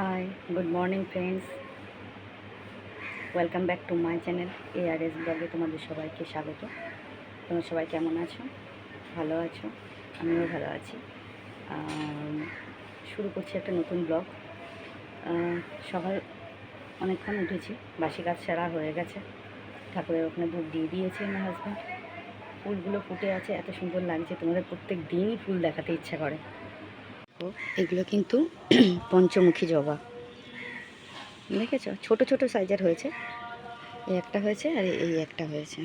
Hi good morning friends welcome back to my channel ARS ব্লগে তোমাদের সবাইকে স্বাগত। তোমরা সবাই কেমন আছো? ভালো আছো? আমিও ভালো আছি। শুরু করছি একটা নতুন ব্লগ সকাল অনেকক্ষণ উঠেছি, বাসি কাজ সারা হয়ে গেছে। ঠাকুরের ওখানে দুধ দিয়ে দিয়েছে আমার হাজব্যান্ড ফুলগুলো ফুটে আছে, এত সুন্দর লাগছে, তোমাদের প্রত্যেক দিনই ফুল দেখাতে ইচ্ছা করে। এগুলো কিন্তু পঞ্চমুখী জবা। দেখেছ? ছোট ছোট সাইজের হয়েছে। এই একটা হয়েছে আর এই একটা হয়েছে।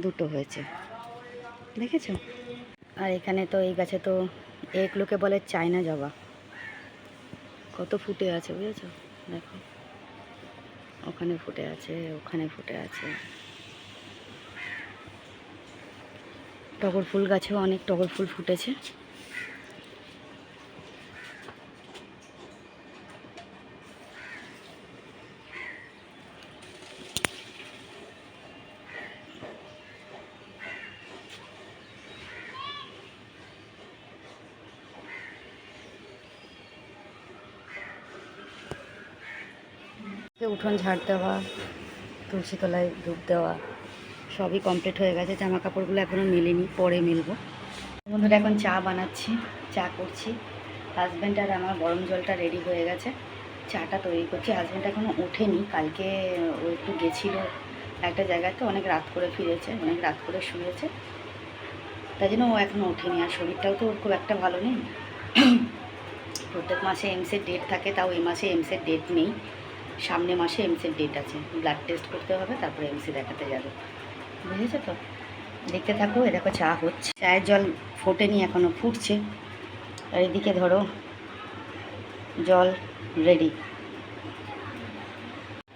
দুটো হয়েছে। দেখেছ? আর এখানে তো, এই গাছে তো এগুলোকে বলে চায়না জবা। কত ফুটে আছে, বুঝেছ? দেখো। ওখানে ফুটে আছে, ওখানে ফুটে আছে। টগর ফুল গাছেও অনেক টগর ফুল ফুটেছে। উঠোন ঝাড় দেওয়া, তুলসী তলায় ধূপ দেওয়া, সবই কমপ্লিট হয়ে গেছে। জামা কাপড়গুলো এখনও মেলেনি, পরে মেলবো। বন্ধুরা, এখন চা বানাচ্ছি, চা করছি। হাজব্যান্ড আর আমার গরম জলটা রেডি হয়ে গেছে। চাটা তৈরি করছি। হাজব্যান্ড এখনও ওঠেনি, কালকে ও একটু গেছিল একটা জায়গাতে, অনেক রাত করে ফিরেছে, অনেক রাত করে শুয়েছে। তাই জন্য ও এখনও ওঠেনি। আর শরীরটাও তো ওর খুব একটা ভালো নেই। প্রত্যেক মাসে এমসের ডেট থাকে, তাও এই মাসে এমসের ডেট নেই। সামনে মাসে এমসের ডেট আছে। ব্লাড টেস্ট করতে হবে, তারপরে এমসি দেখাতে যাবে। বুঝেছ তো? দেখতে থাকো, এ দেখো চা হচ্ছে। চায়ের জল ফোটেনি এখনও ফুটছে। আর এদিকে ধরো, জল রেডি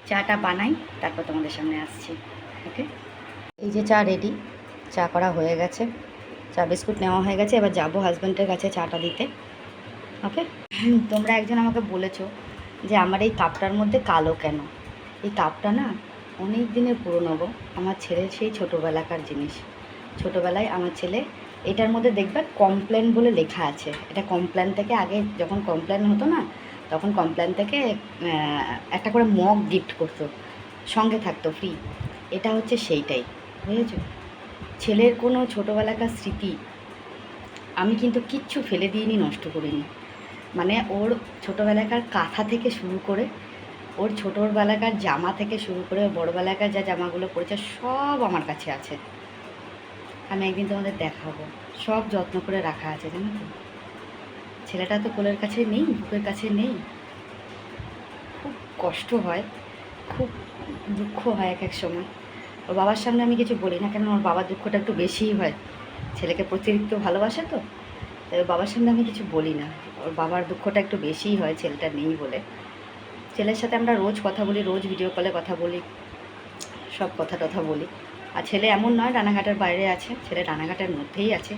চাটা বানাই, তারপর তোমাদের সামনে আসছি ওকে এই যে চা রেডি চা করা হয়ে গেছে। চা বিস্কুট নেওয়া হয়ে গেছে, এবার যাব হাজব্যান্ডের কাছে চাটা দিতে ওকে তোমরা একজন আমাকে বলেছ যে আমার এই কাপটার মধ্যে কালো কেন? এই কাপটা না অনেক দিনের পুরনো গো, আমার ছেলের সেই ছোটোবেলাকার জিনিস। ছোটোবেলায় আমার ছেলে এটার মধ্যে দেখবে কমপ্লেন বলে লেখা আছে। এটা কমপ্লেন থেকে আগে যখন কমপ্লেন হতো না, তখন কমপ্লেন থেকে একটা করে মগ গিফট করতো, সঙ্গে থাকতো, ফ্রি। এটা হচ্ছে সেইটাই, বুঝেছ? ছেলের কোনো ছোটোবেলাকার স্মৃতি আমি কিন্তু কিচ্ছু ফেলে দিইনি, নষ্ট করিনি। মানে ওর ছোটোবেলাকার কাঁথা থেকে শুরু করে, ওর ছোটোবেলাকার জামা থেকে শুরু করে বড়োবেলাকার যা জামাগুলো পরেছে, সব আমার কাছে আছে। আমি একদিন তোমাদের দেখাবো। সব যত্ন করে রাখা আছে, জানো তো। ছেলেটা তো কোলের কাছে নেই, বুকের কাছে নেই। খুব কষ্ট হয়, খুব দুঃখ হয় এক এক সময়। ওর বাবার সামনে আমি কিছু বলি না কেন ওর বাবার দুঃখটা একটু বেশিই হয়। ছেলেকে অতিরিক্ত ভালোবাসে তো, তাই বাবার সামনে আমি কিছু বলি না। ওর বাবার দুঃখটা একটু বেশিই হয় ছেলেটা নেই বলে। ছেলের সাথে আমরা রোজ কথা বলি, রোজ ভিডিও কলে কথা বলি, সব কথা টথা বলি। আর ছেলে এমন নয়, রানাঘাটের বাইরে আছে, ছেলে রানাঘাটের মধ্যেই আছে।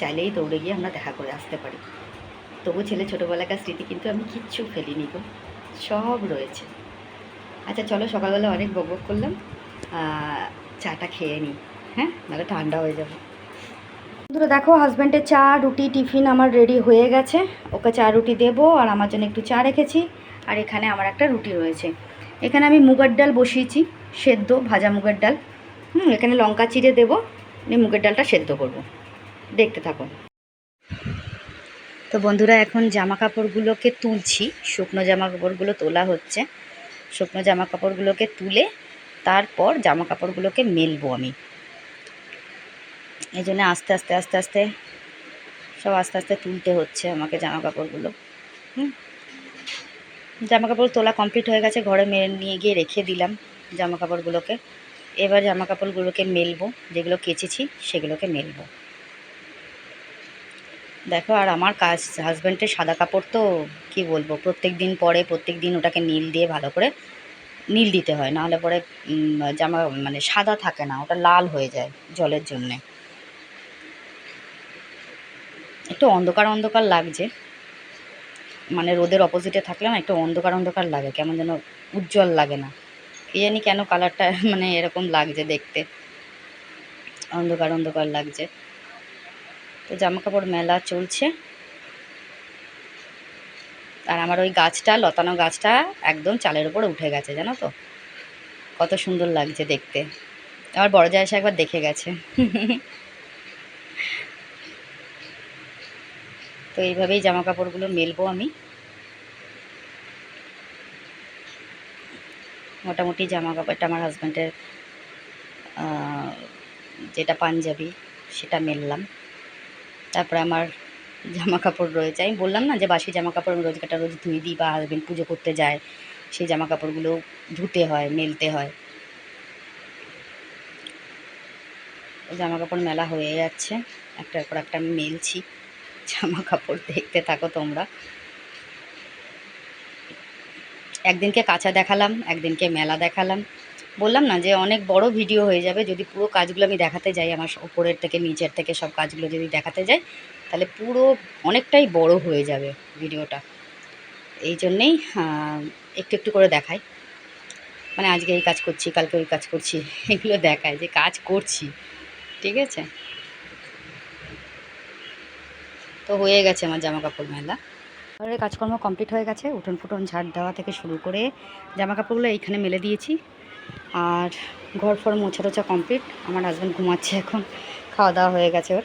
চাইলেই দৌড়ে গিয়ে আমরা দেখা করে আসতে পারি। তবু ছেলে ছোটোবেলাকার স্মৃতি কিন্তু আমি কিচ্ছু ফেলিনি গো, সব রয়েছে। আচ্ছা চলো সকালবেলা অনেক বক বক করলাম। চাটা খেয়ে নিই হ্যাঁ? নাহলে ঠান্ডা হয়ে যাবে। বন্ধুরা দেখো হাজব্যান্ডের চা, রুটি, টিফিন আমার রেডি হয়ে গেছে। ওকে চা, রুটি দেবো আর আমার জন্য একটু চা রেখেছি। আর এখানে আমার একটা রুটি রয়েছে। এখানে আমি মুগের ডাল বসিয়েছি, সেদ্ধ, ভাজা মুগের ডাল। হুম, এখানে লঙ্কা চিড়ে দেবো, নিয়ে মুগের ডালটা সেদ্ধ করব। দেখতে থাকো। তো বন্ধুরা, এখন জামা কাপড়গুলোকে তুলছি। শুকনো জামা কাপড়গুলো তোলা হচ্ছে। শুকনো জামা কাপড়গুলোকে তুলে তারপর জামা কাপড়গুলোকে মেলবো আমি। এই জন্য আস্তে আস্তে আস্তে আস্তে সব আস্তে আস্তে তুলতে হচ্ছে আমাকে জামা কাপড়গুলো হুম? জামা কাপড় তোলা কমপ্লিট হয়ে গেছে, ঘরে মেরে নিয়ে গিয়ে রেখে দিলাম জামা কাপড়গুলোকে এবার জামা কাপড়গুলোকে মেলবো, যেগুলো কেচেছি সেগুলোকে মেলবো। দেখো, আর আমার কাজ, হাজব্যান্ডের সাদা কাপড় তো কি বলব, প্রত্যেক দিন পরে, প্রত্যেক দিন ওটাকে নীল দিয়ে ভালো করে নীল দিতে হয়, নাহলে পরে জামা মানে সাদা থাকে না, ওটা লাল হয়ে যায় জলের জন্যে। একটু অন্ধকার অন্ধকার লাগছে। মানে রোদের অপোজিটে থাকলে না একটু অন্ধকার অন্ধকার লাগে, কেমন যেন উজ্জ্বল লাগে না। কি জানি কেন কালারটা মানে এরকম লাগছে দেখতে। অন্ধকার অন্ধকার লাগছে। তো জামা কাপড় মেলা চলছে। আর আমার ওই গাছটা, লতানো গাছটা একদম চালের উপরে উঠে গেছে, জানো তো? কত সুন্দর লাগছে দেখতে। আমার বড় এসে একবার দেখে গেছে। তো এইভাবেই জামা কাপড়গুলো মেলবো আমি। মোটামুটি জামা কাপড়টা আমার হাজব্যান্ডের যেটা পাঞ্জাবি, সেটা মেললাম। তারপরে আমার জামা কাপড় রয়েছে। আমি বললাম না যে বাসি জামা কাপড় আমি রোজ কাটা রোজ ধুই দিই বা হাজব্যান্ড পুজো করতে যায়, সেই জামা কাপড়গুলো ধুতে হয়, মেলতে হয়। জামা কাপড় মেলা হয়ে যাচ্ছে। একটার পর একটা আমি মেলছি। জামা কাপড় দেখতে থাকো তোমরা। একদিনকে কাঁচা দেখালাম, একদিনকে মেলা দেখালাম। বললাম না যে অনেক বড় ভিডিও হয়ে যাবে, যদি পুরো কাজগুলো আমি দেখাতে যাই, আমার উপরের থেকে, নিচের থেকে সব কাজগুলো যদি দেখাতে যাই, তাহলে পুরো অনেকটাই বড় হয়ে যাবে ভিডিওটা। এই জন্যেই একটু একটু করে দেখাই। মানে আজকে এই কাজ করছি, কালকে ওই কাজ করছি, এগুলো দেখায় যে কাজ করছি, ঠিক আছে? তো হয়ে গেছে আমার জামা কাপড় মেলা। ঘরের কাজকর্ম কমপ্লিট হয়ে গেছে, উঠোন ফুটন ঝাড় দেওয়া থেকে শুরু করে জামা কাপড়গুলো এইখানে মেলে দিয়েছি। আর ঘর ফর মোছা টোছা কমপ্লিট, আমার হাজব্যান্ড ঘুমাচ্ছে এখন, খাওয়া দাওয়া হয়ে গেছে ওর।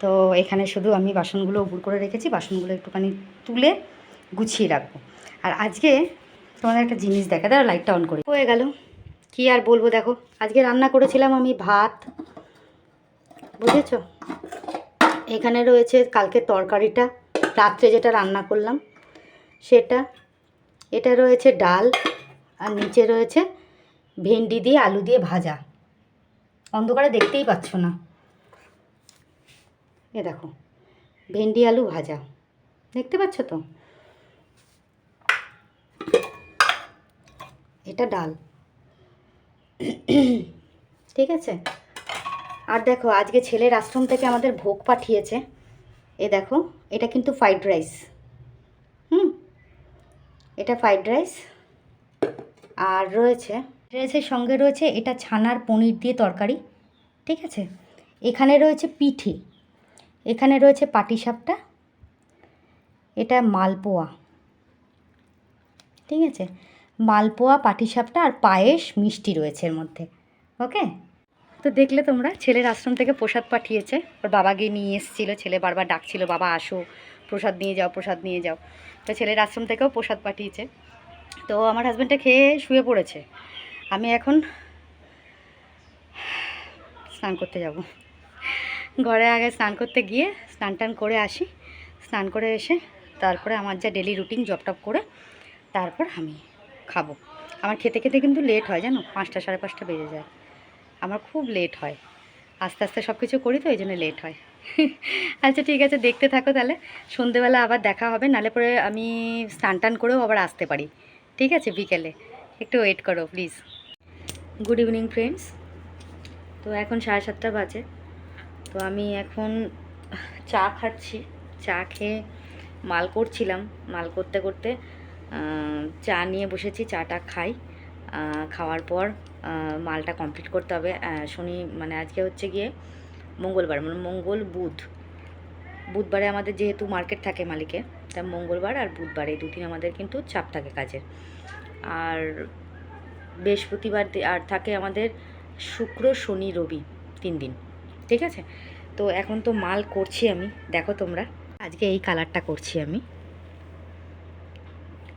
তো এখানে শুধু আমি বাসনগুলো উপর করে রেখেছি, বাসনগুলো একটুখানি তুলে গুছিয়ে রাখব। আর আজকে তোমাদের একটা জিনিস দেখা দাও লাইটটা অন করে। হয়ে গেল, কি আর বলব দেখো, আজকে রান্না করেছিলাম আমি ভাত, বুঝেছ? এখানে রয়েছে কালকে তরকারিটা, রাত্রে যেটা রান্না করলাম, সেটা। এটা রয়েছে ডাল, আর নিচে রয়েছে ভেন্ডি দিয়ে আলু দিয়ে ভাজা। অন্ধকারে দেখতেই পাচ্ছ না। এ দেখো, ভেন্ডি, আলু, ভাজা। দেখতে পাচ্ছ তো? এটা ডাল। ঠিক আছে? আর দেখো, আজকে ছেলের আশ্রম থেকে আমাদের ভোগ পাঠিয়েছে। এ দেখো, এটা কিন্তু ফ্রাইড রাইস হুম? এটা ফ্রাইড রাইস আর রয়েছে রাইসের সঙ্গে রয়েছে এটা ছানার পনির দিয়ে তরকারি, ঠিক আছে? এখানে রয়েছে পিঠে। এখানে রয়েছে পাটিসাপটা। এটা মালপোয়া। ঠিক আছে? মালপোয়া, পাটিসাপটা আর পায়েস মিষ্টি রয়েছে এর মধ্যে। ওকে? তো দেখলে তোমরা, ছেলের আশ্রম থেকে প্রসাদ পাঠিয়েছে। ওর বাবা গিয়ে নিয়ে এসেছিল, ছেলে বারবার ডাকছিল, বাবা, আসো, প্রসাদ নিয়ে যাও, প্রসাদ নিয়ে যাও। তো ছেলের আশ্রম থেকেও প্রসাদ পাঠিয়েছে। তো আমার হাজব্যান্ডটা খেয়ে শুয়ে পড়েছে। আমি এখন স্নান করতে যাব। ঘরে আগে স্নান করতে গিয়ে স্নান টান করে আসি। স্নান করে এসে তারপরে আমার যা ডেলি রুটিন জব টপ করে তারপর আমি খাব। আমার খেতে খেতে কিন্তু লেট হয়, জানো? পাঁচটা, সাড়ে পাঁচটা বেজে যায়। আমার খুব লেট হয়। আস্তে আস্তে সব কিছু করি তো এই জন্য লেট হয়। আচ্ছা ঠিক আছে, দেখতে থাকো তাহলে। সন্ধেবেলা আবার দেখা হবে, নালে পরে আমি স্নান টান করেও আবার আসতে পারি। ঠিক আছে, বিকেলে। একটু ওয়েট করো প্লিজ গুড ইভিনিং ফ্রেন্ডস তো এখন সাড়ে সাতটা বাজে। তো আমি এখন চা খাচ্ছি। চা খেয়ে মাল করছিলাম। মাল করতে করতে চা নিয়ে বসেছি, চাটা খাই। খাওয়ার পর মালটা কমপ্লিট করতে হবে। শনি মানে আজকে হচ্ছে গিয়ে মঙ্গলবার মানে মঙ্গল বুধ। বুধবারে আমাদের যেহেতু মার্কেট থাকে মালিকে, তা মঙ্গলবার আর বুধবার এই দুদিন আমাদের কিন্তু চাপ থাকে কাজের। আর বৃহস্পতিবার আর থাকে আমাদের শুক্র, শনি, রবি তিন দিন, ঠিক আছে? তো এখন তো মাল করছি আমি, দেখো তোমরা। আজকে এই কালারটা করছি আমি।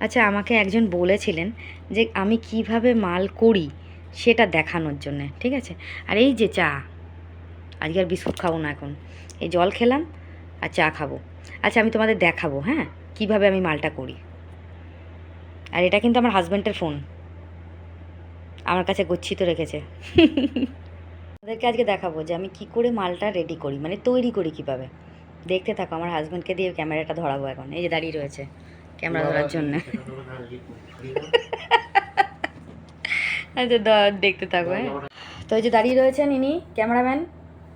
আচ্ছা আমাকে একজন বলেছিলেন যে আমি কীভাবে মাল করি? সেটা দেখানোর জন্যে ঠিক আছে? আর এই যে চা আজকে আর বিস্কুট খাব না এখন। এই জল খেলাম আর চা খাব। আচ্ছা আমি তোমাদের দেখাবো হ্যাঁ? কীভাবে আমি মালটা করি। আর এটা কিন্তু আমার হাজব্যান্ডের ফোন। আমার কাছে গচ্ছিত রেখেছে। ওদেরকে আজকে দেখাবো যে আমি কি করে মালটা রেডি করি মানে তৈরি করি কীভাবে। দেখতে থাকো আমার হাজব্যান্ডকে দিয়ে ক্যামেরাটা ধরাবো এখন। এই যে দাঁড়িয়ে রয়েছে ক্যামেরা ধরার জন্য। দেখতে থাকবে হ্যাঁ। তো ওই যে দাঁড়িয়ে রয়েছেন ইনি, ক্যামেরাম্যান।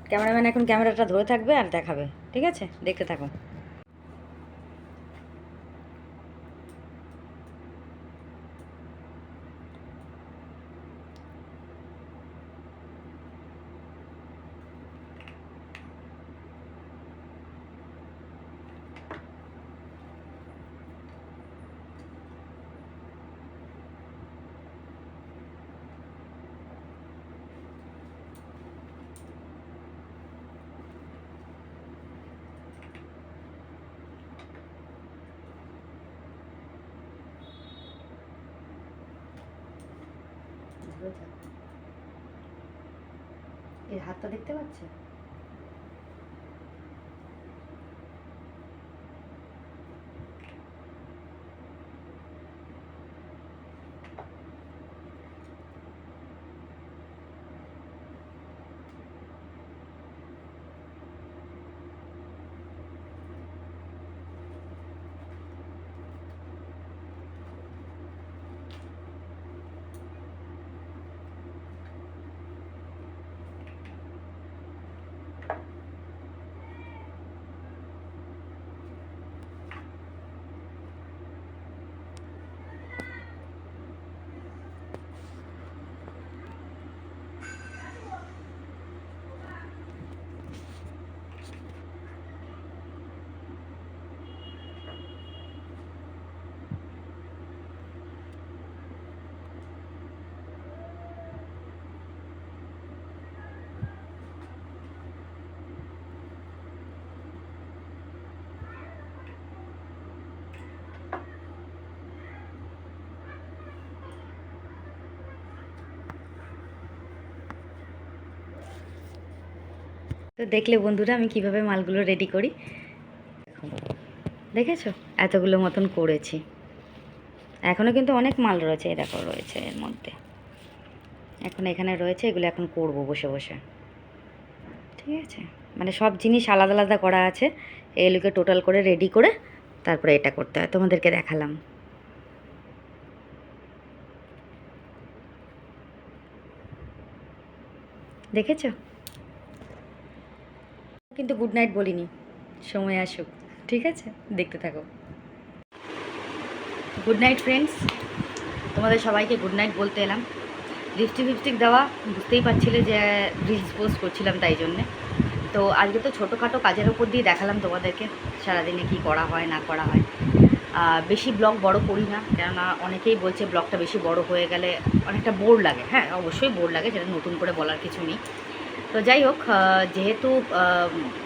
ক্যামেরাম্যান এখন ক্যামেরাটা ধরে থাকবে আর দেখাবে, ঠিক আছে? দেখতে থাকো থাক। এর হাতটা দেখতে পাচ্ছে তো দেখলে বন্ধুরা আমি কীভাবে মালগুলো রেডি করি। দেখেছ? এতগুলো মতন করেছি। এখনও কিন্তু অনেক মাল রয়েছে দেখো রয়েছে এর মধ্যে। এখন এখানে রয়েছে, এগুলো এখন করব বসে বসে। ঠিক আছে? মানে সব জিনিস আলাদা আলাদা করা আছে। এগুলোকে টোটাল করে রেডি করে তারপরে এটা করতে হয়। তোমাদেরকে দেখালাম। দেখেছ? কিন্তু গুড নাইট বলিনি। সময় আসুক, ঠিক আছে? দেখতে থাকো। গুড নাইট ফ্রেন্ডস তোমাদের সবাইকে গুড নাইট বলতে এলাম। লিপস্টিক ফিপস্টিক দেওয়া, বুঝতেই পারছিলে যে রিলস পোস্ট করছিলাম তাই জন্যে। তো আজকে তো ছোটোখাটো কাজের ওপর দিয়ে দেখালাম তোমাদেরকে, সারাদিনে কি করা হয়, না করা হয়। বেশি ব্লগ বড় করি না, কেননা অনেকেই বলছে ব্লগটা বেশি বড় হয়ে গেলে অনেকটা বোর লাগে। হ্যাঁ অবশ্যই বোর লাগে যেটা নতুন করে বলার কিছু নেই। তো যাই হোক যেহেতু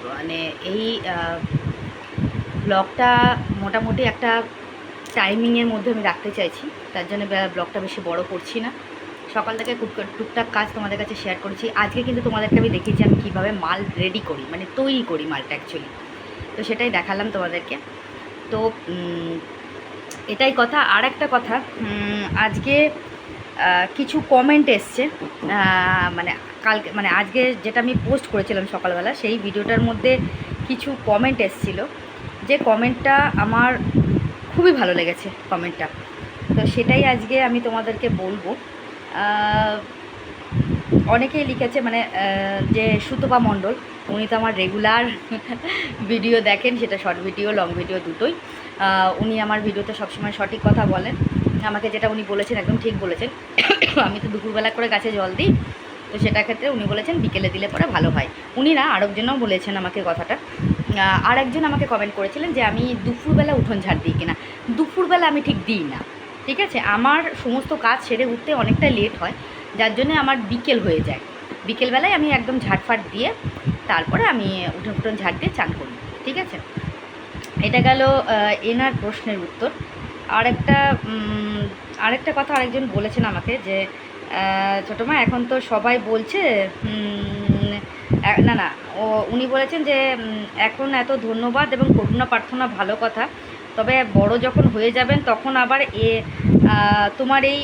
মানে এই ব্লগটা মোটামুটি একটা টাইমিংয়ের মধ্যে আমি রাখতে চাইছি, তার জন্য ব্লগটা বেশি বড় করছি না। সকাল থেকে টুক- টুকটাক কাজ তোমাদের কাছে শেয়ার করেছি। আজকে কিন্তু তোমাদেরকে আমি দেখিয়েছি আমি কীভাবে মাল রেডি করি মানে তৈরি করি মালটা অ্যাকচুয়ালি তো সেটাই দেখালাম তোমাদেরকে। তো এটাই কথা। আর একটা কথা আজকে কিছু কমেন্ট এসছে। মানে কালকে মানে আজকে যেটা আমি পোস্ট করেছিলাম সকালবেলা, সেই ভিডিওটার মধ্যে কিছু কমেন্ট এসছিল। যে কমেন্টটা আমার খুবই ভালো লেগেছে কমেন্টটা তো সেটাই আজকে আমি তোমাদেরকে বলব। অনেকেই লিখেছে মানে যে সুতপা মণ্ডল, উনি তো আমার রেগুলার ভিডিও দেখেন, সেটা শর্ট ভিডিও লং ভিডিও দুটোই। উনি আমার ভিডিওতে সবসময় সঠিক কথা বলেন। আমাকে যেটা উনি বলেছেন, একদম ঠিক বলেছেন। আমি তো দুপুরবেলা করে গাছে জল দিই, তো সেটা ক্ষেত্রে উনি বলেছেন, বিকেলে দিলে পরে ভালো হয়। উনি না, আরেকজনও বলেছেন আমাকে কথাটা। আর একজন আমাকে কমেন্ট করেছিলেন যে, আমি দুপুরবেলা উঠোন ঝাড় দিই কিনা। দুপুরবেলা আমি ঠিক দিই না, ঠিক আছে? আমার সমস্ত কাজ সেরে উঠতে অনেকটা লেট হয়, যার জন্য আমার বিকেল হয়ে যায়। বিকেলবেলায় আমি একদম ঝাড়ফাট দিয়ে, তারপরে আমি উঠোন ফুটন ঝাড় দিয়ে চান করি, ঠিক আছে? এটা গেল এনার প্রশ্নের উত্তর। আরেকটা আরেকটা কথা আরেকজন বলেছেন আমাকে যে ছোটো মা এখন তো সবাই বলছে না না, ও, উনি বলেছেন যে এখন এত ধন্যবাদ এবং করুণা প্রার্থনা ভালো কথা। তবে বড় যখন হয়ে যাবেন তখন আবার এ তোমার এই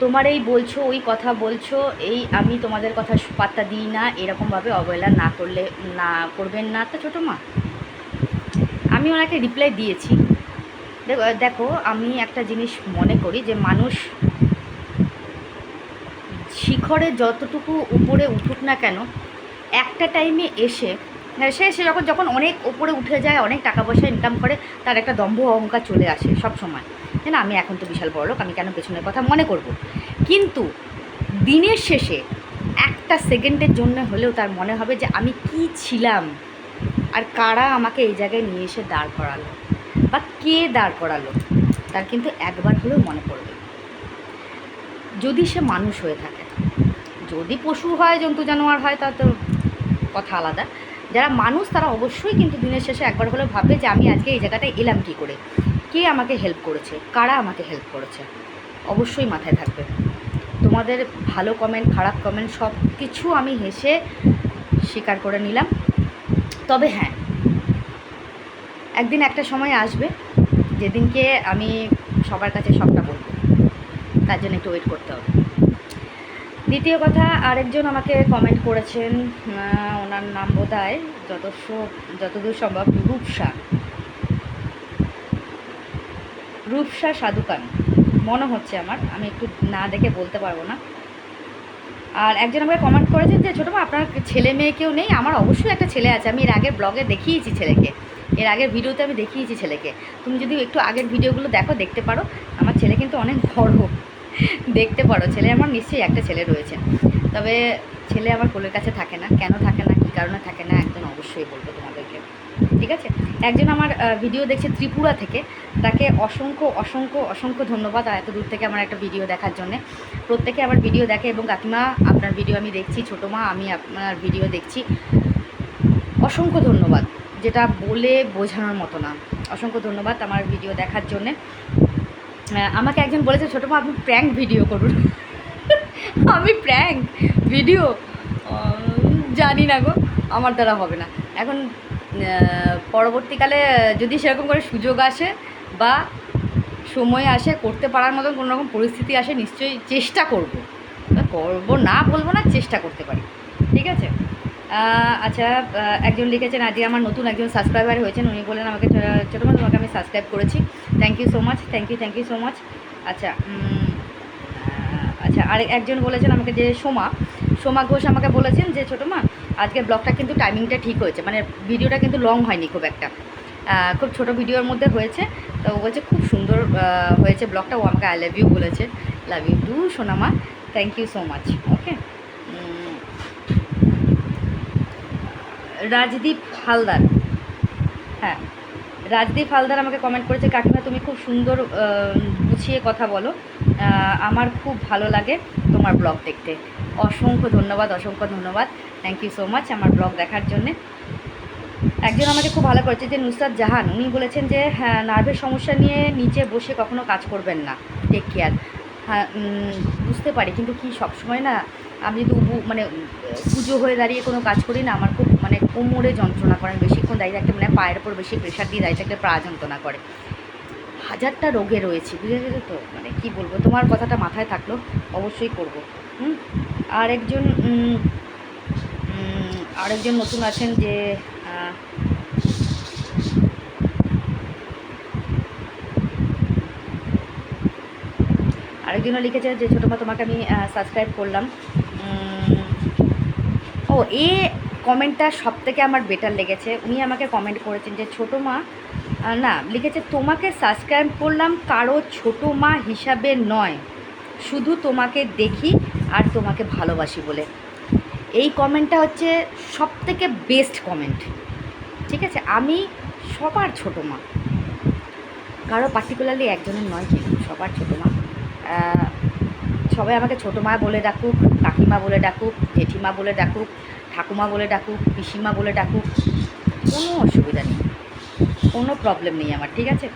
তোমার এই বলছো, ওই কথা বলছো, এই আমি তোমাদের কথা পাত্তা দিই না, এরকমভাবে অবহেলা না করলে, না করবেন না। তো ছোটো মা, আমি ওনাকে রিপ্লাই দিয়েছি। দেখো আমি একটা জিনিস মনে করি যে মানুষ শিখরে যতটুকু উপরে উঠুক না কেন একটা টাইমে এসে হ্যাঁ, সে সে যখন যখন অনেক উপরে উঠে যায় অনেক টাকা পয়সা ইনকাম করে তার একটা দম্ভ অহংকার চলে আসে সব সময়। তাই না আমি এখন তো বিশাল বড় লোক আমি কেন পেছনের কথা মনে করব? কিন্তু দিনের শেষে একটা সেকেন্ডের জন্য হলেও তার মনে হবে যে আমি কি ছিলাম? আর কারা আমাকে এই জায়গায় নিয়ে এসে দাঁড় করালো? বা কে দাঁড় করালো, তার কিন্তু একবার হলেও মনে পড়বে। যদি সে মানুষ হয়ে থাকে, যদি পশু হয়, জন্তু, জানোয়ার হয় তা তো কথা আলাদা। যারা মানুষ, তারা অবশ্যই কিন্তু দিনের শেষে একবার হলেও ভাববে যে, আমি আজকে এই জায়গাটায় এলাম কী করে? কে আমাকে হেল্প করেছে? কারা আমাকে হেল্প করেছে? অবশ্যই মাথায় থাকবে। তোমাদের ভালো কমেন্ট খারাপ কমেন্ট সব কিছু আমি হেসে স্বীকার করে নিলাম। তবে হ্যাঁ একদিন একটা সময় আসবে যেদিনকে আমি সবার কাছে সবটা বলব। তার জন্য একটু ওয়েট করতে হবে। দ্বিতীয় কথা, আরেকজন আমাকে কমেন্ট করেছেন ওনার নাম বোধ হয় যতদূর সম্ভব রূপসা। রূপসা সাধুকান, মনে হচ্ছে আমার, আমি একটু না দেখে বলতে পারব না। আর একজন আমাকে কমেন্ট করেছেন যে ছোটো আপনার ছেলে মেয়ে কেউ নেই? আমার অবশ্যই একটা ছেলে আছে, আমি এর আগে ব্লগে দেখিয়েছি ছেলেকে। এর আগের ভিডিওতে আমি দেখিয়েছি ছেলেকে। তুমি যদি একটু আগের ভিডিওগুলো দেখো, দেখতে পারো, আমার ছেলে কিন্তু অনেক বড় দেখতে পারো, ছেলে আমার নিশ্চয়ই একটা ছেলে রয়েছে। তবে ছেলে আমার কোলের কাছে থাকে না। কেন থাকে না? কী কারণে থাকে না? একজন অবশ্যই বলব তোমাদেরকে। ঠিক আছে? একজন আমার ভিডিও দেখছে ত্রিপুরা থেকে। তাকে অসংখ্য অসংখ্য অসংখ্য ধন্যবাদ এত দূর থেকে আমার একটা ভিডিও দেখার জন্যে। প্রত্যেকে আমার ভিডিও দেখে এবং কাকিমা, আপনার ভিডিও আমি দেখছি, ছোটো মা, আমি আপনার ভিডিও দেখছি। অসংখ্য ধন্যবাদ। যেটা বলে বোঝানোর মতো না। অসংখ্য ধন্যবাদ আমার ভিডিও দেখার জন্যে। আমাকে একজন বলেছে, ছোটো মা, আপনি প্র্যাঙ্ক ভিডিও করুন। আমি প্র্যাঙ্ক ভিডিও জানি না গো, আমার দ্বারা হবে না। এখন পরবর্তীকালে যদি সেরকম করে সুযোগ আসে বা সময় আসে, করতে পারার মতন কোনো রকম পরিস্থিতি আসে, নিশ্চয়ই চেষ্টা করব। করব না, বলব না, চেষ্টা করতে পারি। ঠিক আছে? আচ্ছা একজন লিখেছেন আজকে আমার নতুন একজন সাবস্ক্রাইবার হয়েছেন, উনি বললেন আমাকে ছো- ছোটো মা তোমাকে আমি সাবস্ক্রাইব করেছি। Thank you so much thank you thank you so much আচ্ছা আচ্ছা আর, একজন বলেছেন আমাকে যে সোমা সোমা ঘোষ আমাকে বলেছেন যে, ছোটো মা, আজকে ব্লগটা কিন্তু টাইমিংটা ঠিক হয়েছে মানে ভিডিওটা কিন্তু লং হয়নি খুব একটা। খুব ছোট ভিডিওর মধ্যে হয়েছে, তো ও বলছে, খুব সুন্দর হয়েছে ব্লগটা ও আমাকে আই লাভ ইউ বলেছে। লাভ ইউ টু সোনামা। Thank you so much okay Rajdeep Haldar. হ্যাঁ রাজদীপ হালদার আমাকে কমেন্ট করেছে, কাকিমা, তুমি খুব সুন্দর গুছিয়ে কথা বলো। আমার খুব ভালো লাগে তোমার ব্লগ দেখতে। অসংখ্য ধন্যবাদ অসংখ্য ধন্যবাদ। থ্যাংক ইউ সো মাচ আমার ব্লগ দেখার জন্যে। একজন আমাকে খুব ভালো করেছে, যে নুসরাত জাহান, উনি বলেছেন যে হ্যাঁ নার্ভের সমস্যা নিয়ে নিচে বসে কখনো কাজ করবেন না। টেক কেয়ার হ্যাঁ বুঝতে পারি, কিন্তু কি সবসময় না, আমি যদি মানে পুজো হয়ে দাঁড়িয়ে কোনো কাজ করি না, আমার খুব কোমরে যন্ত্রণা করেন বেশিক্ষণ দাঁড়িয়ে থাকতে মানে পায়ের ওপর বেশি প্রেশার দিয়ে দাঁড়িয়ে থাকলে পা যন্ত্রণা করে। হাজারটা রোগে রয়েছে বুঝে গেছো তো? মানে কি বলব, তোমার কথাটা মাথায় থাকল, অবশ্যই করব। হুম? আর একজন আরেকজন নতুন আছেন যে আরেকজনও লিখেছে যে ছোটো মা তোমাকে আমি সাবস্ক্রাইব করলাম। ও, এ কমেন্টটা সব থেকে আমার বেটার লেগেছে। উনি আমাকে কমেন্ট করেছেন যে, ছোটো মা না, লিখেছে, তোমাকে সাবস্ক্রাইব করলাম কারও ছোটো মা হিসাবে নয়। শুধু তোমাকে দেখি আর তোমাকে ভালোবাসি বলে। এই কমেন্টটা হচ্ছে সব থেকে বেস্ট কমেন্ট ঠিক আছে? আমি সবার ছোটো মা। কারও পার্টিকুলারলি একজনের নয় কিন্তু, সবার ছোটো মা। সবাই আমাকে ছোটো মা বলে ডাকুক, কাকিমা বলে ডাকুক, জেঠিমা বলে ডাকুক ঠাকুমা বলে ডাকুক, পিসিমা বলে ডাকুক, কোনো অসুবিধা নেই। কোনো প্রবলেম নেই আমার, ঠিক আছে?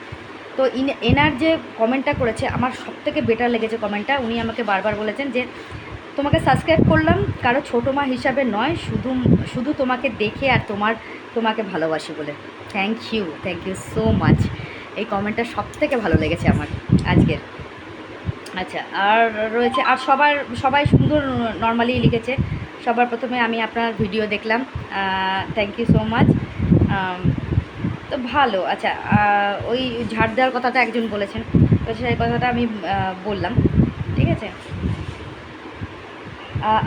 তো ইন, এনার যে কমেন্টটা করেছে, আমার সব থেকে বেটার লেগেছে কমেন্টটা। উনি আমাকে বারবার বলেছেন যে, তোমাকে সাবস্ক্রাইব করলাম, কারও ছোটো মা হিসাবে নয়, শুধু শুধু তোমাকে দেখে আর তোমার, তোমাকে ভালোবাসি বলে। Thank you thank you so much এই কমেন্টটা সব থেকে ভালো লেগেছে আমার আজকের। আচ্ছা আর রয়েছে, আর সবার, সবাই সুন্দর, নর্মালি লিখেছে। সবার প্রথমে আমি আপনার ভিডিও দেখলাম থ্যাংক ইউ সো মাচ তো ভালো আচ্ছা ওই ঝাড় দেওয়ার কথাটা একজন বলেছেন, তো সেই কথাটা আমি বললাম, ঠিক আছে?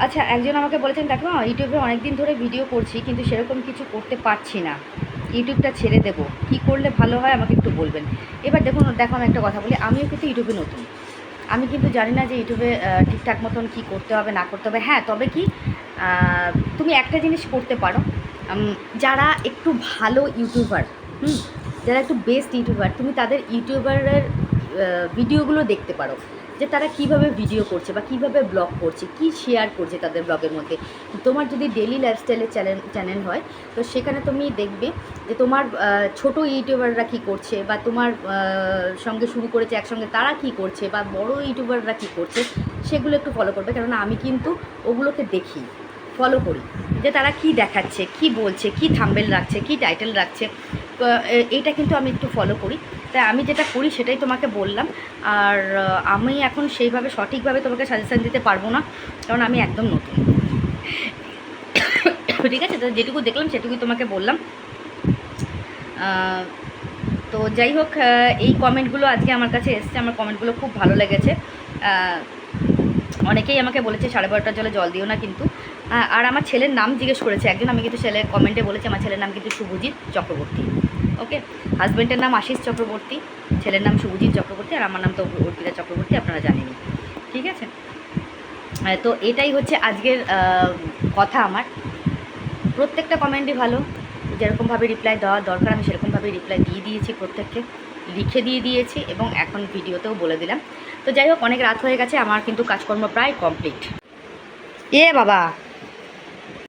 আচ্ছা একজন আমাকে বলেছেন, দেখো ইউটিউবে অনেক দিন ধরে ভিডিও করছি, কিন্তু সেরকম কিছু করতে পারছি না। ইউটিউবটা ছেড়ে দেবো, কী করলে ভালো হয় আমাকে একটু বলবেন। এবার দেখুন, দেখো, আমি একটা কথা বলি, আমিও কিন্তু ইউটিউবে নতুন। আমি কিন্তু জানি না যে ইউটিউবে ঠিকঠাক মতন কী করতে হবে, না করতে হবে। হ্যাঁ তবে কি তুমি একটা জিনিস করতে পারো। যারা একটু ভালো ইউটিউবার, হুম, যারা একটু বেস্ট ইউটিউবার, তুমি তাদের ইউটিউবারের ভিডিওগুলো দেখতে পারো। যে তারা কীভাবে ভিডিও করছে বা কীভাবে ব্লগ করছে, কি শেয়ার করছে তাদের ব্লগের মধ্যে। তোমার যদি ডেলি লাইফস্টাইলের চ্যানেল চ্যানেল হয়, তো সেখানে তুমি দেখবে যে তোমার ছোট ইউটিউবাররা কী করছে বা তোমার সঙ্গে শুরু করেছে একসঙ্গে তারা কি করছে বা বড় ইউটিউবাররা কি করছে, সেগুলো একটু ফলো করবে। কেননা আমি কিন্তু ওগুলোকে দেখি। ফলো করি যে তারা কি দেখাচ্ছে, কি বলছে, কি থাম্বেল রাখছে, কি টাইটেল রাখছে। এইটা কিন্তু আমি একটু ফলো করি। তাই আমি যেটা করি সেটাই তোমাকে বললাম। আর আমি এখন সেইভাবে সঠিকভাবে তোমাকে সাজেশান দিতে পারব না, কারণ আমি একদম নতুন। ঠিক আছে? তো যেটুকু দেখলাম সেটুকুই তোমাকে বললাম। তো যাই হোক এই কমেন্টগুলো আজকে আমার কাছে এসছে। আমার কমেন্টগুলো খুব ভালো লেগেছে। অনেকেই আমাকে বলেছে সাড়ে বারোটার জলে জল দিও না কিন্তু। আর আমার ছেলের নাম জিজ্ঞেস করেছে, একজন আমি কিন্তু ছেলে কমেন্টে বলেছি, আমার ছেলের নাম কিন্তু শুভজিৎ চক্রবর্তী ওকে হাজব্যান্ডের নাম আশিস চক্রবর্তী, ছেলের নাম শুভজিৎ চক্রবর্তী, আর আমার নাম তো অর্পিতা চক্রবর্তী, আপনারা জানেনই, ঠিক আছে? তো এটাই হচ্ছে আজকের কথা আমার। প্রত্যেকটা কমেন্টই ভালো যেরকমভাবে রিপ্লাই দেওয়া দরকার, আমি সেরকমভাবে রিপ্লাই দিয়ে দিয়েছি প্রত্যেককে, লিখে দিয়ে দিয়েছি এবং এখন ভিডিওতেও বলে দিলাম। তো যাই হোক, অনেক রাত হয়ে গেছে, আমার কিন্তু কাজকর্ম প্রায় কমপ্লিট এ বাবা!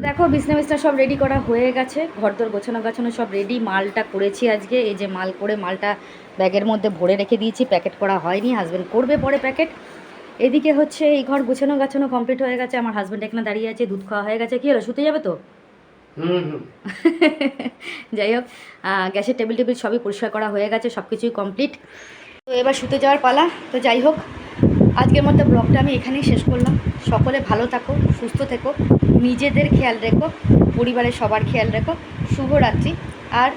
দেখো বিছনা বিছনা সব রেডি করা হয়ে গেছে। ঘরদোর গোছানো গাছানো সব রেডি মালটা করেছি আজকে। এই যে মাল করে মালটা ব্যাগের মধ্যে ভরে রেখে দিয়েছি। প্যাকেট করা হয়নি। হাজব্যান্ড করবে পরে প্যাকেট এদিকে হচ্ছে এই ঘর গোছানো গাছানো কমপ্লিট হয়ে গেছে। আমার হাজব্যান্ড এখানে দাঁড়িয়ে আছে দুধ খাওয়া হয়ে গেছে। কি হলো শুতে যাবে তো? যাই হোক গ্যাসের টেবিল টেবিল সবই পরিষ্কার করা হয়ে গেছে সব কিছুই কমপ্লিট তো এবার শুতে যাওয়ার পালা। তো যাই হোক আজকের মতো ব্লগটা আমি এখানেই শেষ করলাম। সকলে ভালো থাকো, সুস্থ থেকো, নিজেদের খেয়াল রেখো, পরিবারের সবার খেয়াল রেখো। শুভরাত্রি আর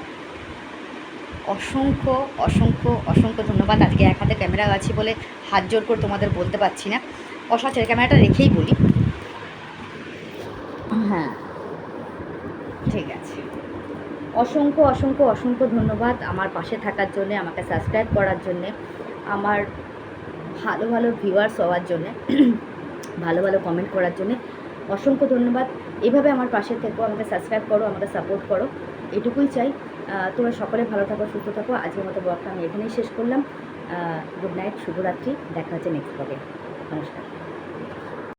অসংখ্য অসংখ্য অসংখ্য ধন্যবাদ। আজকে এক হাতে ক্যামেরা আছি বলে হাত জোর করে তোমাদের বলতে পারছি না। অসাচের ক্যামেরাটা রেখেই বলি। হ্যাঁ ঠিক আছে। অসংখ্য অসংখ্য অসংখ্য ধন্যবাদ আমার পাশে থাকার জন্যে, আমাকে সাবস্ক্রাইব করার জন্যে। আমার ভালো ভালো ভিউয়ার্স হওয়ার জন্যে, ভালো ভালো কমেন্ট করার জন্যে অসংখ্য ধন্যবাদ। এভাবে আমার পাশে থেকো, আমাকে সাবস্ক্রাইব করো, আমাকে সাপোর্ট করো। এটুকুই চাই। তোমরা সকলে ভালো থাকো, সুস্থ থাকো। আজকের মতো ব্লগটা আমি এখানেই শেষ করলাম। গুড নাইট শুভরাত্রি। দেখা হচ্ছে নেক্সট ব্লগে নমস্কার।